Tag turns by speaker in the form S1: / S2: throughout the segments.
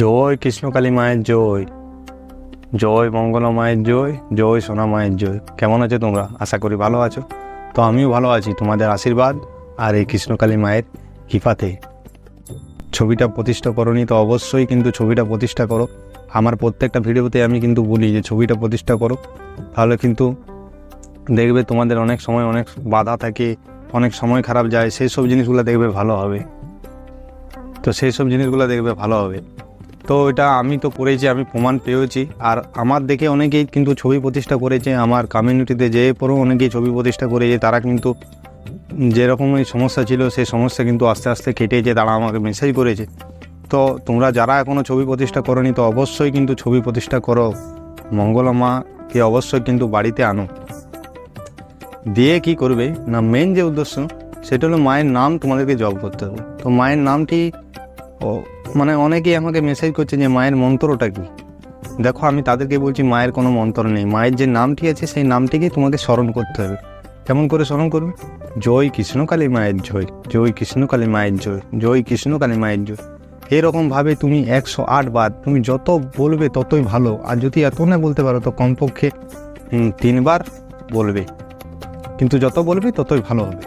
S1: জয় কৃষ্ণকালী মায়ের জয়। জয় মঙ্গলা মায়ের জয় জয় সোনা মায়ের জয়। কেমন আছো তোমরা? আশা করি ভালো আছো। তো আমিও ভালো আছি। তোমাদের আশীর্বাদ আর এই কৃষ্ণকালী মায়ের কৃপাতে। ছবিটা প্রতিষ্ঠা করনি তো অবশ্যই কিন্তু ছবিটা প্রতিষ্ঠা করো। আমার প্রত্যেকটা ভিডিওতে আমি কিন্তু বলি যে ছবিটা প্রতিষ্ঠা করো। তাহলে কিন্তু দেখবে তোমাদের অনেক সময় অনেক বাধা থাকে, অনেক সময় খারাপ যায়। সেই সব জিনিসগুলো দেখবে ভালো হবে। তো সেই সব জিনিসগুলো দেখবে ভালো হবে। তো এটা আমি তো করেছি, আমি প্রমাণ পেয়েছি আর আমার দেখে অনেকেই কিন্তু ছবি প্রতিষ্ঠা করেছে, আমার কমিউনিটিতে যে পরেও অনেকেই ছবি প্রতিষ্ঠা করেছে। তারা কিন্তু যেরকম এই সমস্যা ছিল সেই সমস্যা কিন্তু আস্তে আস্তে কেটেছে তারা আমাকে মেসেজ করেছে। তো তোমরা যারা এখনও ছবি প্রতিষ্ঠা করনি, তো অবশ্যই কিন্তু ছবি প্রতিষ্ঠা করো। মঙ্গলা মাকে অবশ্যই কিন্তু বাড়িতে আনো। দিয়ে কি করবে? না মেন যে উদ্দেশ্য, সেটা হলো মায়ের নাম তোমাদেরকে জব করতে হবে। তো মায়ের নামটি মানে অনেকেই আমাকে মেসেজ করছে যে, মায়ের মন্ত্রটা কি? দেখো, আমি তাদেরকে বলছি, মায়ের কোনো মন্ত্র নেই। মায়ের যে নামটি আছে, সেই নামটিকেই তোমাকে স্মরণ করতে হবে। কেমন করে স্মরণ করবে? জয় কৃষ্ণকালী মায়ের জয় জয় কৃষ্ণকালী মায়ের জয় জয় কৃষ্ণকালী মায়ের জয়। এরকমভাবে তুমি একশো আট বার, তুমি যত বলবে ততই ভালো। আর যদি এত না বলতে পারো, তো কমপক্ষে তিনবার বলবে। কিন্তু যত বলবে, ততই ভালো হবে।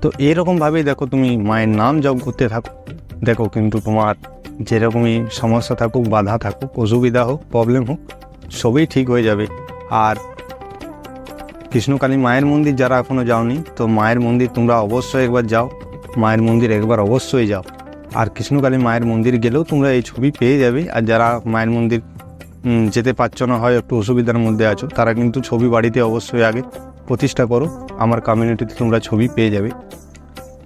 S1: তো এরকমভাবেই দেখো, তুমি মায়ের নাম জপ করতে থাকো। দেখো কিন্তু তোমার যেরকমই সমস্যা থাকুক, বাধা থাকুক, অসুবিধা হোক প্রবলেম হোক, সবই ঠিক হয়ে যাবে। আর কৃষ্ণকালী মায়ের মন্দির যারা এখনও যাওনি, তো মায়ের মন্দির তোমরা অবশ্যই একবার যাও। মায়ের মন্দির একবার অবশ্যই যাও। আর কৃষ্ণকালী মায়ের মন্দির গেলেও তোমরা এই ছবি পেয়ে যাবে। আর যারা মায়ের মন্দির যেতে পারছ না, হয় একটু অসুবিধার মধ্যে আছো, তারা কিন্তু ছবি বাড়িতে অবশ্যই আগে প্রতিষ্ঠা করো। আমার কমিউনিটিতে তোমরা ছবি পেয়ে যাবে।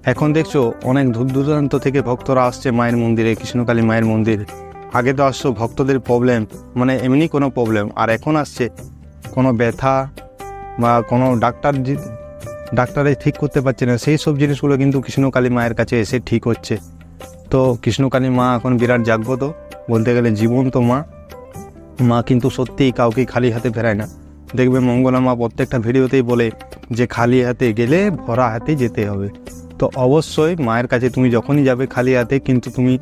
S1: এখন দেখছ, অনেক দূর দূরান্ত থেকে ভক্তরা আসছে মায়ের মন্দিরে, কৃষ্ণকালী মায়ের মন্দির। আগে তো আসছো ভক্তদের প্রবলেম মানে এমনি কোনো প্রবলেম আর এখন আসছে। কোনো ব্যথা বা কোনো ডাক্তার ডাক্তারে ঠিক করতে পারছে না। সেই সব জিনিসগুলো কিন্তু কৃষ্ণকালী মায়ের কাছে এসে ঠিক হচ্ছে। তো কৃষ্ণকালী মা এখন বিরাট জাগ্রত, বলতে গেলে জীবন্ত মা। মা কিন্তু সত্যিই কাউকে খালি হাতে ফেরায় না। দেখবে মঙ্গলা মা প্রত্যেকটা ভিডিওতেই বলে যে, খালি হাতে গেলে ভরা হাতে যেতে হবে। তো অবশ্যই মায়ের কাছে তুমি যখনই যাবে খালি হাতে, কিন্তু তুমি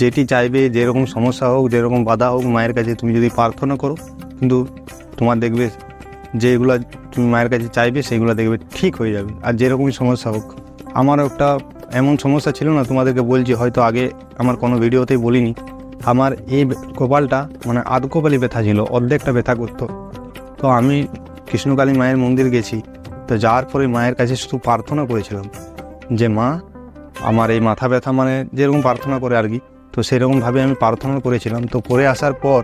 S1: যেটি চাইবে, যেরকম সমস্যা হোক, যেরকম বাধা হোক, মায়ের কাছে তুমি যদি প্রার্থনা করো, কিন্তু তোমার দেখবে যেগুলো তুমি মায়ের কাছে চাইবে, সেগুলো দেখবে ঠিক হয়ে যাবে। আর যেরকমই সমস্যা হোক। আমার একটা এমন সমস্যা ছিল না, তোমাদেরকে বলছি, হয়তো আগে আমার কোনো ভিডিওতেই বলিনি। আমার এই কপালটা মানে আধ কপালি ব্যথা ছিল, অর্ধেকটা ব্যথা করতো। তো আমি কৃষ্ণকালী মায়ের মন্দির গেছি, তো যাওয়ার পরে মায়ের কাছে শুধু প্রার্থনা করেছিলাম। যে মা, আমার এই মাথা ব্যথা মানে যেরকম প্রার্থনা করে আর কি, তো সেরকমভাবে আমি প্রার্থনা করেছিলাম। তো করে আসার পর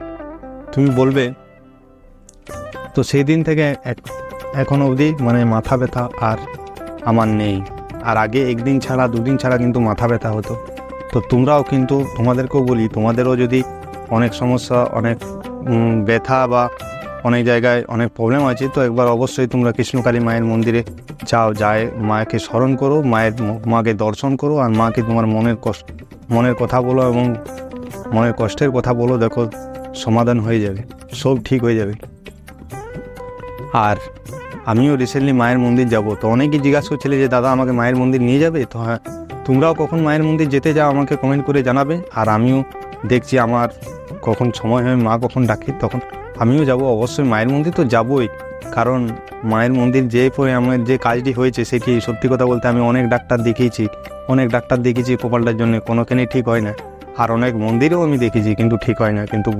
S1: তুমি বলবে, তো সেই দিন থেকে এখন অবধি মানে মাথা ব্যথা আর আমার নেই। আর আগে একদিন ছাড়া, দুদিন ছাড়া কিন্তু মাথা ব্যথা হতো। তো তোমরাও কিন্তু তোমাদেরকেও বলি, তোমাদেরও যদি অনেক সমস্যা, অনেক ব্যথা বা অনেক জায়গায় অনেক প্রবলেম আছে, তো একবার অবশ্যই তোমরা কৃষ্ণকালী মায়ের মন্দিরে যাও, যায় মাকে স্মরণ করো, মায়ের মাকে দর্শন করো আর মাকে তোমার মনের কষ্ট মনের কথা বলো এবং মনের কষ্টের কথা বলো, দেখো সমাধান হয়ে যাবে, সব ঠিক হয়ে যাবে। আর আমিও রিসেন্টলি মায়ের মন্দির যাব, তো অনেকেই জিজ্ঞাসা করছিলে যে, দাদা, আমাকে মায়ের মন্দির নিয়ে যাবে? তো হ্যাঁ তোমরাও কখন মায়ের মন্দির যেতে যাও আমাকে কমেন্ট করে জানাবে। আর আমিও দেখছি আমার কখন সময় হয়, মা কখন ডাকে, তখন আমিও যাব, অবশ্যই মায়ের মন্দির তো যাবই। কারণ মায়ের মন্দির যে পরে আমার যে কাজটি হয়েছে, সেটি সত্যি কথা বলতে আমি অনেক ডাক্তার দেখিয়েছি, অনেক ডাক্তার দেখিয়েছি কপালটার জন্য কোনোখানেই ঠিক হয় না। আর অনেক মন্দিরেও আমি দেখেছি কিন্তু ঠিক হয় না। কিন্তু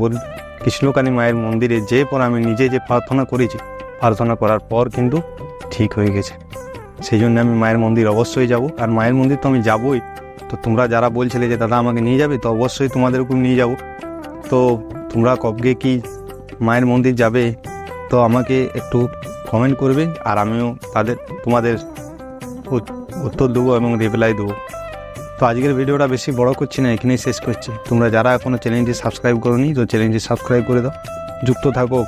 S1: কৃষ্ণকালী মায়ের মন্দিরে যে পর আমি নিজে যে প্রার্থনা করেছি, প্রার্থনা করার পর কিন্তু ঠিক হয়ে গেছে। সেই জন্য আমি মায়ের মন্দির অবশ্যই যাব। আর মায়ের মন্দির তো আমি যাবই। তো তোমরা যারা বলছিলে যে, দাদা আমাকে নিয়ে যাবে? তো অবশ্যই তোমাদেরকেও নিয়ে যাব। তো তোমরা কবে কি মায়ের মন্দির যাবে, তো আমাকে একটু কমেন্ট করবে আর আমিও তাদের, তোমাদের উত্তর দেবো এবং রিপ্লাই দেবো। তো আজকের ভিডিওটা বেশি বড় করছি না, এখানেই শেষ করছি। তোমরা যারা এখনও চ্যানেলটি সাবস্ক্রাইব করোনি, তো চ্যানেলটি সাবস্ক্রাইব করে দাও। যুক্ত থাকো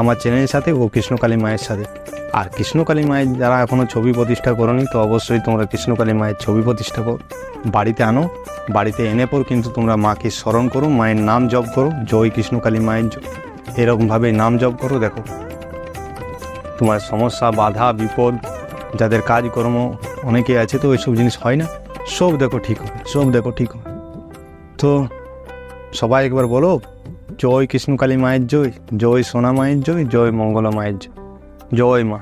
S1: আমার চ্যানেলের সাথে ও কৃষ্ণকালী মায়ের সাথে। আর কৃষ্ণকালী মায়ের যারা এখনও ছবি প্রতিষ্ঠা করোনি, তো অবশ্যই তোমরা কৃষ্ণকালী মায়ের ছবি প্রতিষ্ঠা করো, বাড়িতে আনো, বাড়িতে এনে পর কিন্তু তোমরা মাকে স্মরণ করো, মায়ের নাম জপ করো। জয় কৃষ্ণকালী মায়ের এরকমভাবে নাম জপ করো, দেখো। তোমার সমস্যা, বাধা, বিপদ, যাদের কাজকর্ম অনেকে আছে তো ওইসব জিনিস হয় না, সব দেখো ঠিক হবে, সব দেখো ঠিক হবে। তো সবাই একবার বলো, জয় কৃষ্ণকালী মায়ের জয় জয় সোনা মায়ের জয় জয় মঙ্গলা মায়ের জয় জয় মা।